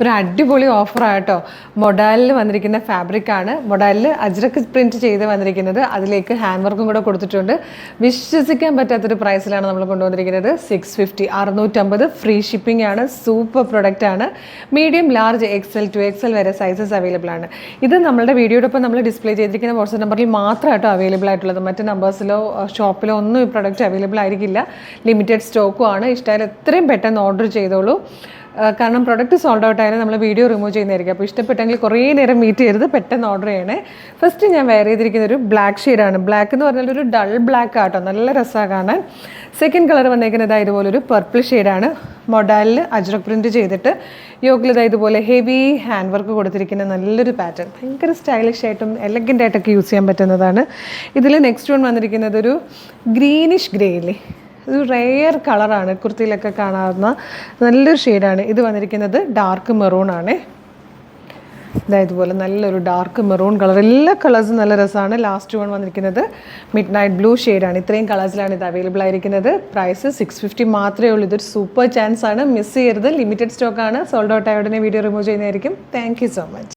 ഒരു അടിപൊളി ഓഫറാട്ടോ മൊഡാലിൽ വന്നിരിക്കുന്ന ഫാബ്രിക് ആണ്. മൊഡാലിൽ അജ്രക്ക് പ്രിന്റ് ചെയ്ത് വന്നിരിക്കുന്നത്. അതിലേക്ക് ഹാൻഡ് വർക്കും കൂടെ കൊടുത്തിട്ടുണ്ട്. വിശ്വസിക്കാൻ പറ്റാത്തൊരു പ്രൈസിലാണ് നമ്മൾ കൊണ്ടുവന്നിരിക്കുന്നത്. സിക്സ് ഫിഫ്റ്റി അറുന്നൂറ്റമ്പത് ഫ്രീ ഷിപ്പിംഗ് ആണ്. സൂപ്പർ പ്രൊഡക്റ്റ് ആണ്. Medium large XL two XL വരെ സൈസസ് അവൈലബിൾ ആണ്. ഇത് നമ്മുടെ വീഡിയോടൊപ്പം നമ്മൾ ഡിസ്പ്ലേ ചെയ്തിരിക്കുന്ന വാട്സപ്പ് നമ്പറിൽ മാത്രമായിട്ടോ അവൈലബിൾ ആയിട്ടുള്ളത്. മറ്റ് നമ്പേഴ്സിലോ ഷോപ്പിലോ ഒന്നും ഈ പ്രൊഡക്റ്റ് അവൈലബിൾ ആയിരിക്കില്ല. ലിമിറ്റഡ് സ്റ്റോക്കും ആണ്. ഇഷ്ടമായാലും എത്രയും പെട്ടെന്ന് ഓർഡർ ചെയ്തോളൂ. കാരണം പ്രൊഡക്റ്റ് സോൾഡ് ഔട്ട് ആയാലും നമ്മൾ വീഡിയോ റിമൂവ് ചെയ്യുന്നതായിരിക്കും. അപ്പോൾ ഇഷ്ടപ്പെട്ടെങ്കിൽ കുറേ നേരം മീറ്റ് ചെയ്യരുത്. പെട്ടെന്ന് ഓർഡർ ചെയ്യണേ. ഫസ്റ്റ് ഞാൻ വെയർ ചെയ്തിരിക്കുന്ന ഒരു ബ്ലാക്ക് ഷെയ്ഡാണ് ബ്ലാക്ക് എന്ന് പറഞ്ഞാൽ ഒരു ഡൾ ബ്ലാക്ക് ആട്ടോ. നല്ല രസമാണ് കാണാൻ. സെക്കൻഡ് കളർ വന്നേക്കുന്നത് ഇതാ ഇതുപോലൊരു പർപ്പിൾ ഷെയ്ഡാണ് മൊഡാലിൽ അജ്രക് പ്രിന്റ് ചെയ്തിട്ട് യോക്കിലിതാ ഇതുപോലെ ഹെവി ഹാൻഡ് വർക്ക് കൊടുത്തിരിക്കുന്ന നല്ലൊരു പാറ്റേൺ ഭയങ്കര സ്റ്റൈലിഷ് ആയിട്ടും എലഗന്റ് ആയിട്ടൊക്കെ യൂസ് ചെയ്യാൻ പറ്റുന്നതാണ്. ഇതിൽ നെക്സ്റ്റ് വൺ വന്നിരിക്കുന്നത് ഒരു ഗ്രീനിഷ് ഗ്രേ ഇല്ലേ ഒരു റെയർ കളറാണ് കുർത്തിയിലൊക്കെ കാണാവുന്ന നല്ലൊരു ഷെയ്ഡാണ് ഇത് വന്നിരിക്കുന്നത് ഡാർക്ക് മെറൂൺ ആണ്. ഇതാ ഇതുപോലെ നല്ലൊരു ഡാർക്ക് മെറൂൺ കളർ എല്ലാ കളേഴ്സും നല്ല രസമാണ്. ലാസ്റ്റ് വൺ വന്നിരിക്കുന്നത് മിഡ് നൈറ്റ് ബ്ലൂ ഷെയ്ഡാണ് ഇത്രയും കളേഴ്സിലാണ് ഇത് അവൈലബിൾ ആയിരിക്കുന്നത്. പ്രൈസ് സിക്സ് ഫിഫ്റ്റി മാത്രമേ ഉള്ളൂ. ഇതൊരു സൂപ്പർ ചാൻസ് ആണ്. മിസ് ചെയ്യരുത്. ലിമിറ്റഡ് സ്റ്റോക്കാണ് സോൾഡ് ഔട്ട് ആയോടനെ വീഡിയോ റിമൂവ് ചെയ്യുന്നതായിരിക്കും. Thank so much